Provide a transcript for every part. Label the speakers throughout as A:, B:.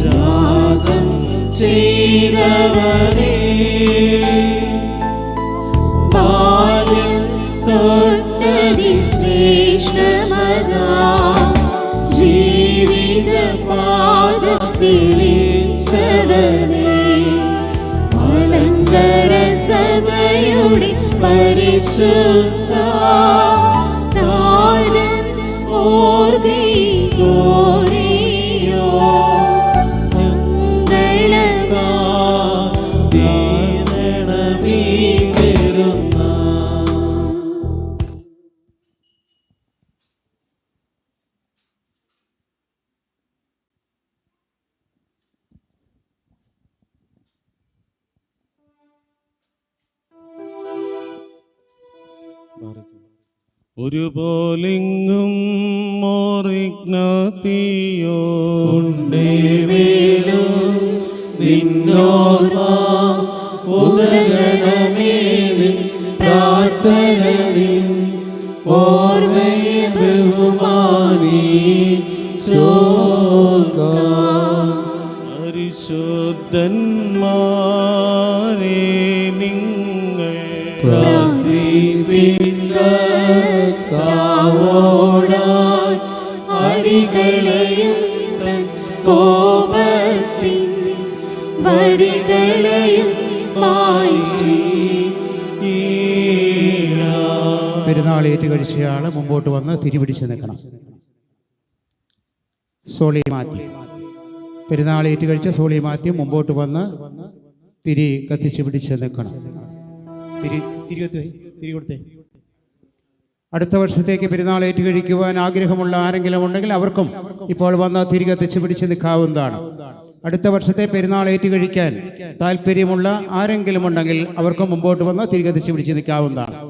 A: ജാതം
B: ചെയ്തവനേ. ബാല്യം തൊട്ടതി ശ്രേഷ്ഠമത. ജീവിത പാത തെളിച്ചവനേ. അനന്തര സഭയുടെ പരിശുദ്ധ
A: ഒരുപോലെങ്ങും മോറിഗ്നാത്തിയോടേവേലു
B: നിന്നോർമ്മ ഉദരണമേ പ്രാർത്ഥന
A: ഓർമ്മയെ ബഹുമാനി പരിശുദ്ധന്മാരെ നിങ്ങൾ
C: പ്രാർത്ഥിപ്പിക്കുക തിരിപിടിച്ച് നിൽക്കണം. സോളി മാത്യു പെരുന്നാളേറ്റ് ഏറ്റുകഴിച്ച സോളി മാത്യു മുമ്പോട്ട് വന്ന് തിരി കത്തിച്ച് പിടിച്ച് നിൽക്കണം. തിരി തിരി തിരി കൊടുത്തേ. അടുത്ത വർഷത്തേക്ക് പെരുന്നാളേറ്റ് കഴിക്കുവാൻ ആഗ്രഹമുള്ള ആരെങ്കിലും ഉണ്ടെങ്കിൽ അവർക്കും ഇപ്പോൾ വന്ന് തിരി കത്തിച്ച് പിടിച്ച് നിൽക്കാവുന്നതാണ്. അടുത്ത വർഷത്തെ പെരുന്നാളേറ്റ് ഏറ്റുകഴിക്കാൻ താല്പര്യമുള്ള ആരെങ്കിലും ഉണ്ടെങ്കിൽ അവർക്കും മുമ്പോട്ട് വന്ന് തിരി കത്തിച്ച് പിടിച്ച് നിൽക്കാവുന്നതാണ്.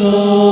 A: 走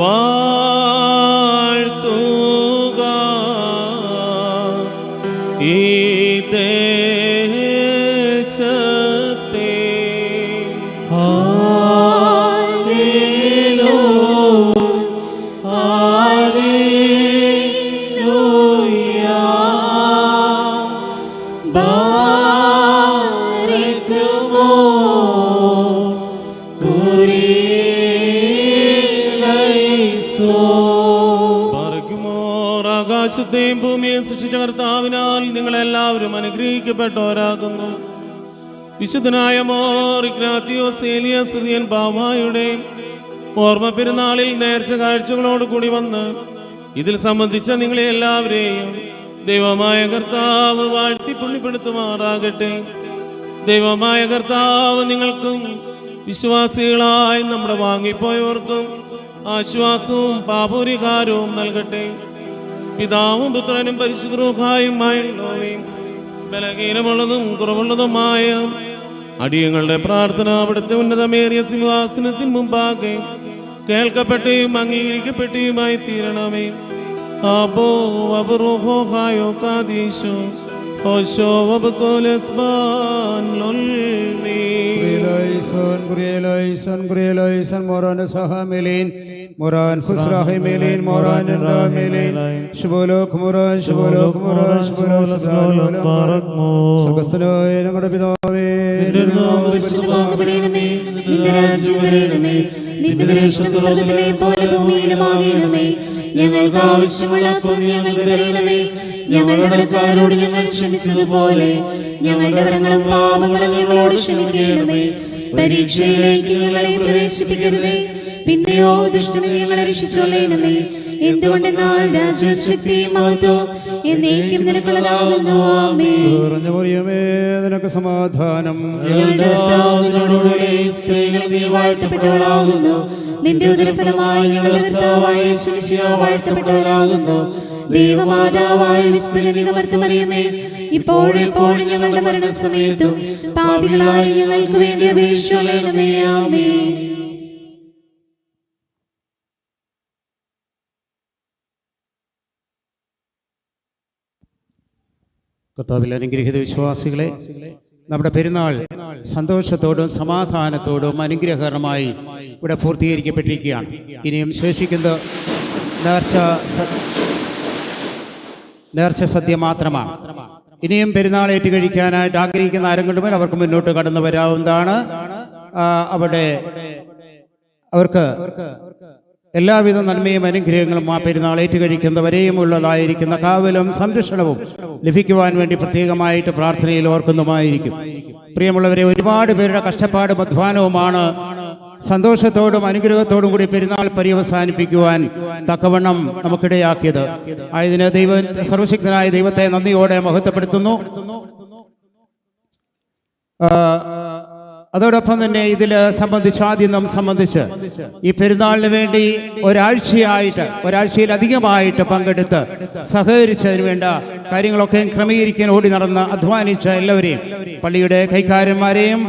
A: വാഴ്ത്തുക. ഈ ദേശത്തെ പാറയ്ക്കുമോർ ആകാശത്തെയും ഭൂമിയെയും സൃഷ്ടിച്ച കർത്താവിനാൽ നിങ്ങളെല്ലാവരും അനുഗ്രഹിക്കപ്പെട്ടവരാകുന്നു. വിശുദ്ധനായ മോർ ഇഗ്നാത്തിയോസ് ഏലിയസ് സ്തുതിയൻ ബാവായുടെ ഓർമ്മ പെരുന്നാളിൽ നേർച്ച കാഴ്ചകളോട് കൂടി വന്ന് ഇതിൽ സംബന്ധിച്ച നിങ്ങളെ എല്ലാവരെയും ദൈവമായ കർത്താവ് വാഴ്ത്തി പുള്ളിപ്പെടുത്തുമാറാകട്ടെ ദൈവമായ കർത്താവ് നിങ്ങൾക്കും വിശ്വാസികളായി നമ്മുടെ വാങ്ങിപ്പോയവർക്കും ആശ്വാസവും പാപൂരികാരവും നൽകട്ടെ. പിതാവും പുത്രനും പരിശുദ്രൂഹായുമായും ബലഹീനമുള്ളതും കുറവുള്ളതുമായ അടിയങ്ങളുടെ പ്രാർത്ഥന അവിടുത്തെ ഉന്നതമേറിയ സിംഹാസനത്തിന് മുമ്പാകെ കേൾക്കപ്പെട്ടയും അംഗീകരിക്കപ്പെട്ടയുമായി തീരണമേ. അബോ അബുറുഹോ ഹായോ വബുക്കോലസ്ബാൻ ലൊൽമീ
C: കുറിയലോയ്സോൻ കുറിയലോയ്സോൻ കുറിയലോയ്സോൻ മോറാൻ സഹമേലേൻ മോറാൻ ഖുസ്രാഹിമേലേൻ മോറാൻ മേലേൻ ശുഭലോക് മോറാൻ ശുഭലോക് മോറാൻ ശുഭലോക് സ്വർഗസ്ഥനായ ഞങ്ങളുടെ പിതാവേ
B: നിന്റെ രാജ്യം വരണമേ. നിന്റെ ദൃഷ്ടം സ്വർഗത്തിലെ പോലെ ഭൂമിയിലുമാകണമേ. ഞങ്ങൾക്ക് ആവശ്യമുള്ള ഞങ്ങൾക്ക് തരണമേ ഞങ്ങളുടെ ഞങ്ങൾ ക്ഷമിച്ചതുപോലെ ഞങ്ങളുടെ കടങ്ങളും പാപങ്ങളും ഞങ്ങളോട് ക്ഷമിക്കണമേ. പരീക്ഷയിലേക്ക് ഞങ്ങളെ പ്രവേശിപ്പിക്കരുതേ. പിന്നെയോ ദുഷ്ടനെ ഞങ്ങളെ രക്ഷിച്ചോളയണമേ എന്തുകൊണ്ടെന്നാൽ രാജ്യം ശക്തിയും എന്നേക്കും നിനക്കുള്ളതാകുന്നു. ആമേ
C: പറഞ്ഞു മറിയമേ നിനക്ക് സമാധാനം.
B: ഞങ്ങളുടെ കർത്താവിനോടുകൂടെ സ്ത്രീകൾ നീ വാഴ്ത്തപ്പെട്ടവളാകുന്നു. നിന്റെ ഉദരഫലമായി ഞങ്ങളുടെ കർത്താവായ വാഴ്ത്തപ്പെട്ടവരാകുന്നു ദൈവമാതാവായ വിശുദ്ധമറിയമേ ഇപ്പോഴും എപ്പോഴും ഞങ്ങളുടെ മരണസമയത്തും പാപികളായ ഞങ്ങൾക്ക് വേണ്ടി അപേക്ഷിച്ചുള്ളണമേ ആമേ
C: കർത്താവിൽ അനുഗ്രഹിത വിശ്വാസികളെ നമ്മുടെ പെരുന്നാൾ സന്തോഷത്തോടും സമാധാനത്തോടും അനുഗ്രഹകരമായി ഇവിടെ പൂർത്തീകരിക്കപ്പെട്ടിരിക്കുകയാണ്. ഇനിയും ശേഷിക്കുന്നത് നേർച്ച നേർച്ച സദ്യ മാത്രമാണ്. ഇനിയും പെരുന്നാളേറ്റ് കഴിക്കാനായിട്ട് ആഗ്രഹിക്കുന്ന ആരെങ്കിലും അവർക്ക് മുന്നോട്ട് കടന്നു വരാവുന്നതാണ്. അവിടെ അവർക്ക് എല്ലാവിധ നന്മയും അനുഗ്രഹങ്ങളും ആ പെരുന്നാൾ ഏറ്റുകഴിക്കുന്നവരെയും ഉള്ളതായിരിക്കുന്ന കാവലും സംരക്ഷണവും ലഭിക്കുവാൻ വേണ്ടി പ്രത്യേകമായിട്ട് പ്രാർത്ഥനയിൽ ഓർക്കുന്നതുമായിരിക്കും. പ്രിയമുള്ളവരെ ഒരുപാട് പേരുടെ കഷ്ടപ്പാടും അധ്വാനവുമാണ് സന്തോഷത്തോടും അനുഗ്രഹത്തോടും കൂടി പെരുന്നാൾ പര്യവസാനിപ്പിക്കുവാൻ തക്കവണ്ണം നമുക്കിടയാക്കിയത്. ആയതിന് ദൈവ സർവശക്തനായ ദൈവത്തെ നന്ദിയോടെ മഹത്വപ്പെടുത്തുന്നു. അതോടൊപ്പം തന്നെ ഇതിൽ സംബന്ധിച്ച് ആദ്യം നാം സംബന്ധിച്ച് ഈ പെരുന്നാളിന് വേണ്ടി ഒരാഴ്ചയായിട്ട് ഒരാഴ്ചയിലധികമായിട്ട് പങ്കെടുത്ത് സഹകരിച്ചതിന് വേണ്ട കാര്യങ്ങളൊക്കെ ക്രമീകരിക്കാൻ ഓടി നടന്ന് അധ്വാനിച്ച എല്ലാവരെയും പള്ളിയുടെ കൈക്കാരന്മാരെയും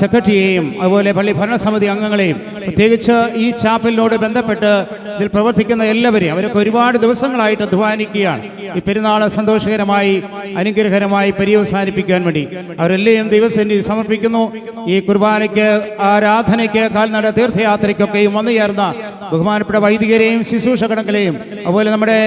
C: സെക്രട്ടറിയെയും അതുപോലെ പള്ളി ഭരണസമിതി അംഗങ്ങളെയും പ്രത്യേകിച്ച് ഈ ചാപ്പലിനോട് ബന്ധപ്പെട്ട് ഇതിൽ പ്രവർത്തിക്കുന്ന എല്ലാവരെയും അവരൊക്കെ ഒരുപാട് ദിവസങ്ങളായിട്ട് അധ്വാനിക്കുകയാണ്. ഈ പെരുന്നാൾ സന്തോഷകരമായി അനുഗ്രഹകരമായി പര്യവസാനിപ്പിക്കാൻ വേണ്ടി. അവരെല്ലാം ദൈവസന്നിധി സമർപ്പിക്കുന്നു. ഈ കുർബാനയ്ക്ക് ആരാധനയ്ക്ക് കാൽനട തീർത്ഥയാത്രയ്ക്കൊക്കെയും വന്നു ചേർന്ന ബഹുമാനപ്പെട്ട വൈദികരെയും ശുശ്രൂഷകണങ്ങളെയും അതുപോലെ നമ്മുടെ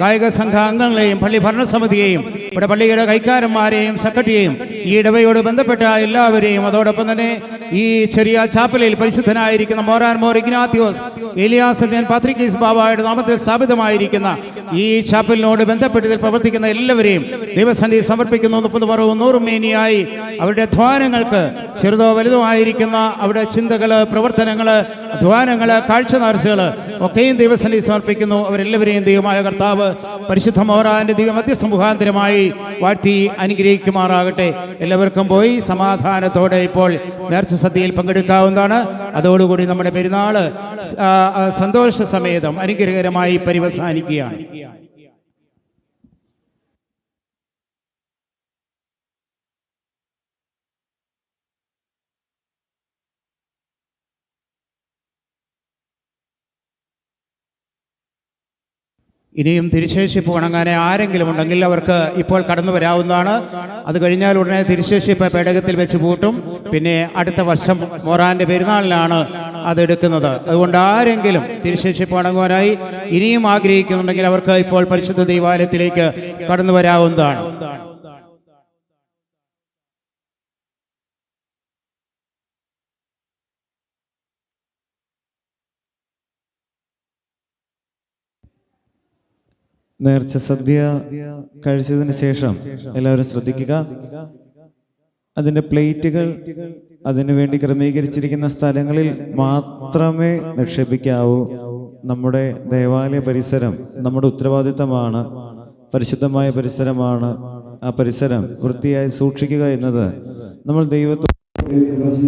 C: ഗായക സംഘ അംഗങ്ങളെയും പള്ളി ഭരണസമിതിയെയും ഇവിടെ പള്ളിയുടെ കൈക്കാരന്മാരെയും സെക്രട്ടറിയെയും ഈ ഇടവയോട് ബന്ധപ്പെട്ട എല്ലാവരെയും അതോടൊപ്പം തന്നെ ഈ ചെറിയ ചാപ്പലയിൽ പരിശുദ്ധനായിരിക്കുന്ന മോറാൻ മോർ ഇഗ്നാത്യോസ് എലിയാസ് പാത്രിക്കീസ് ബാബായുടെ നാമത്തിൽ സ്ഥാപിതമായിരിക്കുന്ന ഈ ചാപ്പലിനോട് ബന്ധപ്പെട്ട് ഇതിൽ പ്രവർത്തിക്കുന്ന എല്ലാവരെയും ദൈവസന്ധി സമർപ്പിക്കുന്നു മുപ്പത് പറവും നൂറുമേനിയായി അവരുടെ ധ്വാനങ്ങൾക്ക് ചെറുതോ വലുതോ ആയിരിക്കുന്ന അവരുടെ ചിന്തകൾ പ്രവർത്തനങ്ങൾ അധ്വാനങ്ങൾ കാഴ്ച നേർച്ചകൾ ഒക്കെയും ദൈവസന്ധി സമർപ്പിക്കുന്നു. അവരെല്ലാവരെയും ദൈവമായ കർത്താവ് പരിശുദ്ധ മോറാന്റെ ദൈവ മധ്യസ്ഥ മുഖാന്തരമായി വാഴ്ത്തി അനുഗ്രഹിക്കുമാറാകട്ടെ. എല്ലാവർക്കും പോയി സമാധാനത്തോടെ ഇപ്പോൾ നേർച്ച സദ്യയിൽ പങ്കെടുക്കാവുന്നതാണ്. അതോടുകൂടി നമ്മുടെ ആ, സന്തോഷ സമേതം അനുഗ്രഹകരമായി പരിവസാനിക്കുകയാണ്. ഇനിയും തിരിശേഷിപ്പ് വണങ്ങാനെ ആരെങ്കിലും ഉണ്ടെങ്കിൽ അവർക്ക് ഇപ്പോൾ കടന്നു വരാവുന്നതാണ്. അത് കഴിഞ്ഞാൽ ഉടനെ തിരിശേഷിപ്പ് പേടകത്തിൽ വെച്ച് പൂട്ടും. പിന്നെ അടുത്ത വർഷം മൊറാന്റെ പെരുന്നാളിലാണ് അതെടുക്കുന്നത് അതുകൊണ്ട് ആരെങ്കിലും തിരിശേഷിപ്പ് വണങ്ങുവാനായി ഇനിയും ആഗ്രഹിക്കുന്നുണ്ടെങ്കിൽ അവർക്ക് ഇപ്പോൾ പരിശുദ്ധ ദൈവാലയത്തിലേക്ക് കടന്നു വരാവുന്നതാണ്.
D: നേർച്ച സദ്യ കഴിച്ചതിന് ശേഷം എല്ലാവരും ശ്രദ്ധിക്കുക. അതിന്റെ പ്ലേറ്റുകൾ അതിനുവേണ്ടി ക്രമീകരിച്ചിരിക്കുന്ന സ്ഥലങ്ങളിൽ മാത്രമേ നിക്ഷേപിക്കാവൂ. നമ്മുടെ ദേവാലയ പരിസരം നമ്മുടെ ഉത്തരവാദിത്തമാണ്. പരിശുദ്ധമായ പരിസരമാണ് ആ പരിസരം വൃത്തിയായി സൂക്ഷിക്കുക എന്നത് നമ്മൾ ദൈവത്തോട്